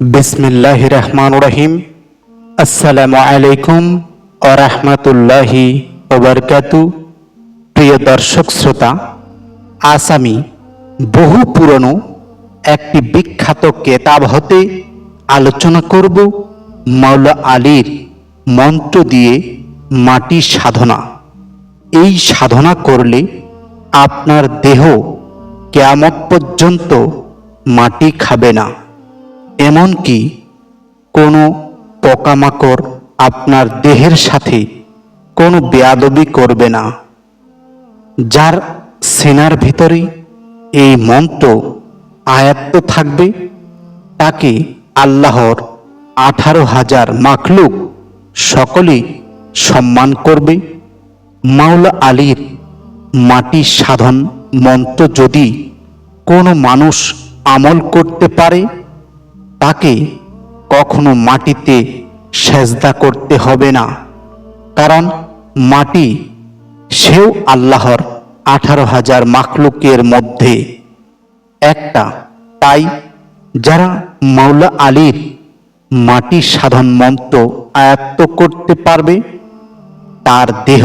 বিসমিল্লাহ রহমান রহিম আসসালামু আলাইকুম ও রহমতুল্লাহি ওবরকাতু প্রিয় দর্শক শ্রোতা, আজ আমি বহু পুরনো একটি বিখ্যাত কেতাব হতে আলোচনা করব মাওলা আলীর মন্ত্র দিয়ে মাটির সাধনা। এই সাধনা করলে আপনার দেহ কেয়ামত পর্যন্ত মাটি খাবে না। এমনকি কোনো পোকামাকড় আপনার দেহের সাথে কোনো বেয়াদবি করবে না। যার সেনার ভিতরে এই মন্ত্র আয়াত্ত থাকবে, তাকে আল্লাহর আঠারো হাজার মাখলুক সকলেই সম্মান করবে। মাওলা আলীর মাটি সাধন মন্ত্র যদি কোনো মানুষ আমল করতে পারে তাকে কখনো মাটিতে সেজদা করতে হবে না। কারণ মাটি সেও আল্লাহর আঠারো হাজার মাখলুকের মধ্যে একটা। তাই যারা মাওলা আলীর মাটি সাধন মন্ত্র আয়ত্ত করতে পারবে, তার দেহ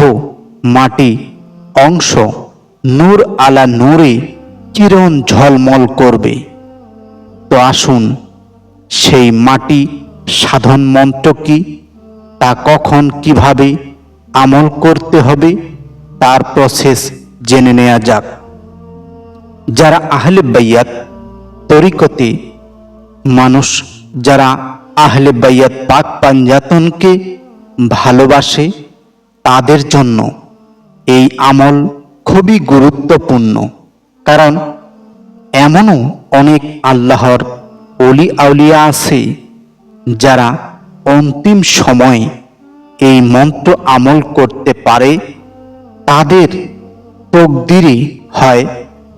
মাটি অংশ নূর আলা নূরে কিরণ ঝলমল করবে। তো আসুন সেই মাটি সাধন মন্ত্র কি? তা কখন কীভাবে আমল করতে হবে? তার প্রসেস জেনে নেওয়া যাক। যারা আহলে বাইয়াত তরিকতে মানুষ, যারা আহলে বাইয়াত পাক পাঞ্জাতনকে ভালোবাসে, তাদের জন্য এই আমল খুবই গুরুত্বপূর্ণ। কারণ এমনও অনেক আল্লাহর অলি আউলিয়া আছে, যারা অন্তিম সময়ে এই মন্ত্র আমল করতে পারে, তাদের তকদিরই হয়।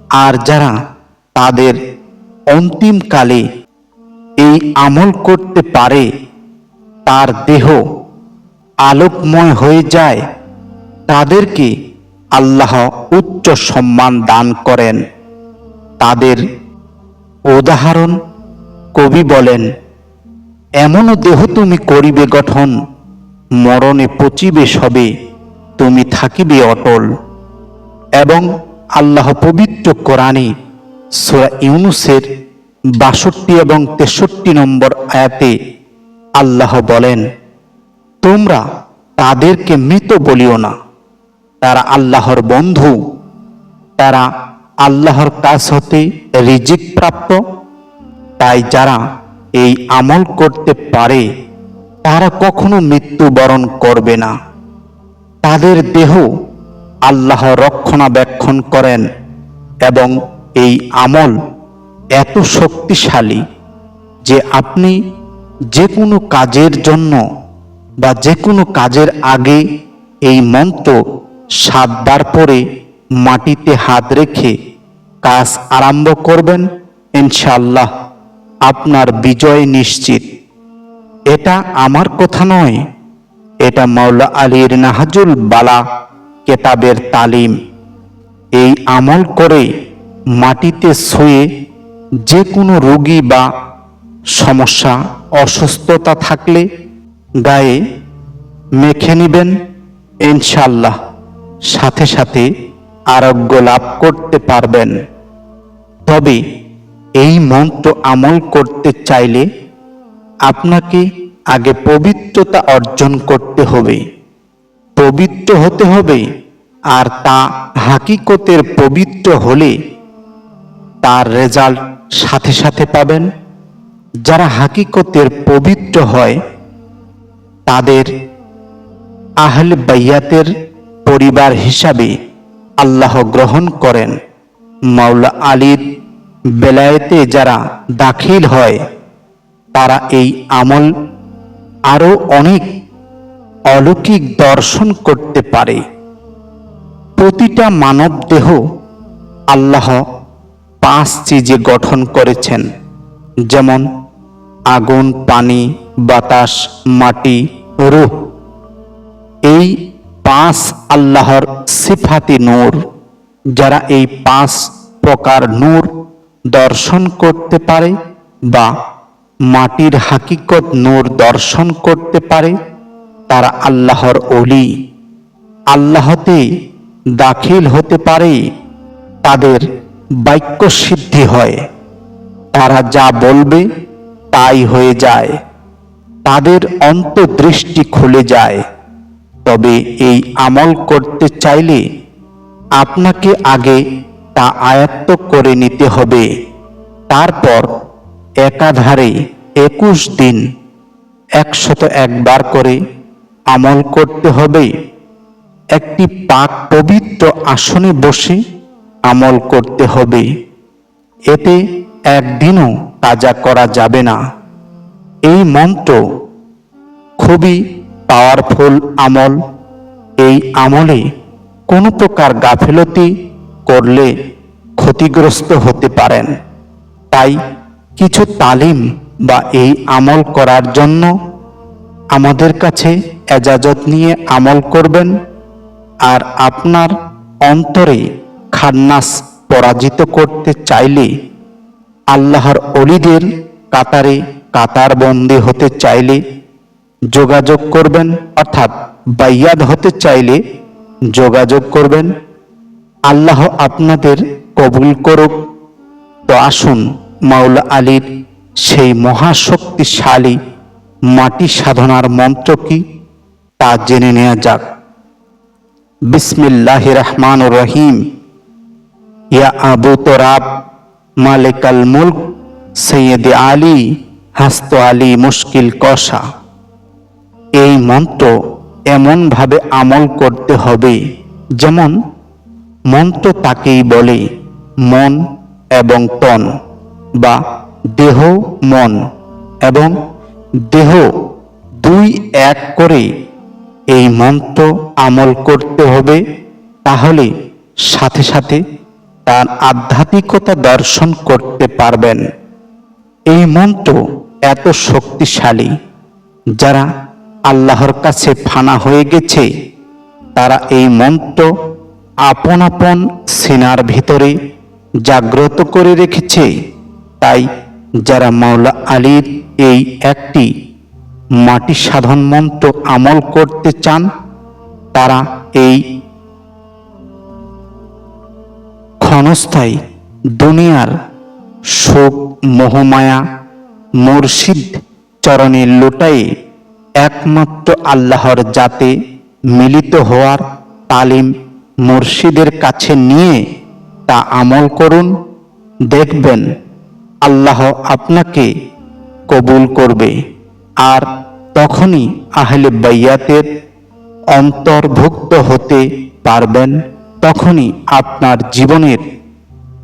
আর যারা তাদের অন্তিমকালে এই আমল করতে পারে, তার দেহ আলোকময় হয়ে যায়। তাদেরকে আল্লাহ উচ্চ সম্মান দান করেন। তাদের উদাহরণ কবি বলেন, এমনও দেহ তুমি করিবে গঠন, মরণে পচিবে সবে, তুমি থাকিবে অটল। এবং আল্লাহ পবিত্র কোরআনে সোরা ইউনুসের বাষট্টি এবং তেষট্টি নম্বর আয়াতে আল্লাহ বলেন, তোমরা তাদেরকে মৃত বলিও না। তারা আল্লাহর বন্ধু। তারা আল্লাহর কাছ হতে রিজিক প্রাপ্ত তাই যারা এই আমল করতে পারে, তারা কখনো মৃত্যুবরণ করবে না। তাদের দেহ আল্লাহ রক্ষণাবেক্ষণ করেন এবং এই আমল এত শক্তিশালী যে আপনি যে কোনো কাজের জন্য বা যে কোনো কাজের আগে এই মন্ত্র সাতবার পরে মাটিতে হাত রেখে কাজ আরম্ভ করবেন ইনশাল্লাহ আপনার বিজয় নিশ্চিত। এটা আমার কথা নয়। এটা মাওলা আলীর নাহাজুল বালা কেতাবের তালিম। এই আমল করে মাটিতে শুয়ে যে কোনো রোগী বা সমস্যা, অসুস্থতা থাকলে গায়ে মেখে নেবেন ইনশাল্লাহ সাথে সাথে আরোগ্য লাভ করতে পারবেন। তবে এই মন্ত্র আমল করতে চাইলে আপনাকে আগে পবিত্রতা অর্জন করতে হবে। পবিত্র হতে হবে আর তা হাকিকতের পবিত্র হলে তার রেজাল্ট সাথে সাথে পাবেন। যারা হাকিকতের পবিত্র হয়, তাদের আহল বাইয়াতের পরিবার হিসাবে আল্লাহ গ্রহণ করেন। মাওলা আলীর বেলায়েতে যারা দাখিল হয়, তারা এই আমল আরও অনেক অলৌকিক দর্শন করতে পারে। প্রতিটা মানব দেহ আল্লাহ পাঁচ চিজে গঠন করেছেন, যেমন আগুন, পানি, বাতাস, মাটি, রূহ। এই পাঁচ আল্লাহর সিফাতি নূর, যারা এই পাঁচ প্রকার নূর দর্শন করতে পারে বা মাটির হাকিকত নূর দর্শন করতে পারে, তারা আল্লাহর অলি আল্লাহতে দাখিল হতে পারে, তাদের বাক্য সিদ্ধি হয়। তারা যা বলবে তাই হয়ে যায়। তাদের অন্তর্দৃষ্টি খুলে যায়। তবে এই আমল করতে চাইলে আপনাকে আগে তা আয়ত্ত করে নিতে হবে। তারপর একাধারে একুশ দিন একশত একবার করে আমল করতে হবে। একটি পাক পবিত্র আসনে বসে আমল করতে হবে। এতে একদিনও কাজা করা যাবে না। এই মন্ত্র খুবই পাওয়ারফুল আমল। এই আমলে কোনো প্রকার গাফিলতি করলে ক্ষতিগ্রস্ত হতে পারেন। তাই কিছু তালিম বা এই আমল করার জন্য আমাদের কাছে এজাজত নিয়ে আমল করবেন আর আপনার অন্তরে খান্নাস পরাজিত করতে চাইলে আল্লাহর অলিদের কাতারে কাতার বন্দী হতে চাইলে যোগাযোগ করবেন, অর্থাৎ বাইয়াদ হতে চাইলে যোগাযোগ করবেন। আল্লাহ আপনাদের কবুল করুক। তো আসুন, মাওলা আলীর সেই মহাশক্তিশালী মাটি সাধনার মন্ত্র কি? তা জেনে নেওয়া যাক। বিসমিল্লাহ রহমান রহিম। ইয়া আবু তোরাব, মালিকাল মুলক, সৈয়দ আলী, হাস্ত আলী মুশকিল কষা। এই মন্ত্র এমনভাবে আমল করতে হবে, যেমন মন্ত্র তাকেই বলে, মন এবং তন বা দেহ, মন এবং দেহ দুই এক করে এই মন্ত্র আমল করতে হবে, তাহলে সাথে সাথে তার আধ্যাত্মিকতা দর্শন করতে পারবেন। এই মন্ত্র এত শক্তিশালী, যারা আল্লাহর কাছে ফানা হয়ে গেছে, তারা এই মন্ত্র আপন আপন সিনার ভিতরে জাগ্রত করে রেখেছে। তাই যারা মাওলা আলীর এই একটি মাটি সাধন মন্ত্র আমল করতে চান, তারা এই ক্ষণস্থায়ী দুনিয়ার শোক, মোহমায়া, মুর্শিদ চরণে লোটায়ে একমাত্র আল্লাহর জাতে মিলিত হওয়ার তালিম মুর্শিদের কাছে নিয়ে তা আমল করুন, দেখবেন আল্লাহ আপনাকে কবুল করবে। আর তখনই আহলে বাইয়াতের অন্তর্ভুক্ত হতে পারবেন, তখনই আপনার জীবনের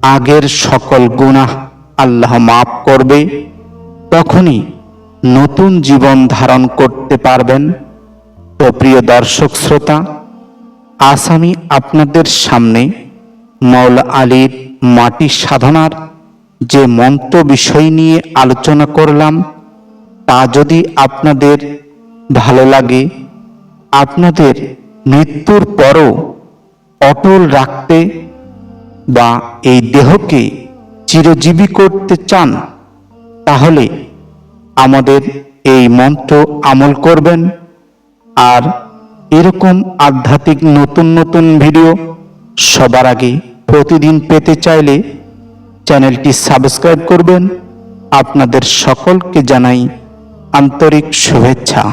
আগের সকল গুনাহ আল্লাহ মাফ করবে, তখনই নতুন জীবন ধারণ করতে পারবেন। তো প্রিয় দর্শক, শ্রোতা আসামি আপনাদের সামনে মৌলা আলীর মাটি সাধনার যে মন্ত্র বিষয় নিয়ে আলোচনা করলাম, তা যদি আপনাদের ভালো লাগে, আপনাদের মৃত্যুর পরও অটল রাখতে বা এই দেহকে চিরজীবী করতে চান, তাহলে আমাদের এই মন্ত্র আমল করবেন। আর এরকম আধ্যাত্মিক নতুন নতুন ভিডিও সবার আগে প্রতিদিন পেতে চাইলে চ্যানেলটি সাবস্ক্রাইব করবেন। আপনাদের সকলকে জানাই আন্তরিক শুভেচ্ছা।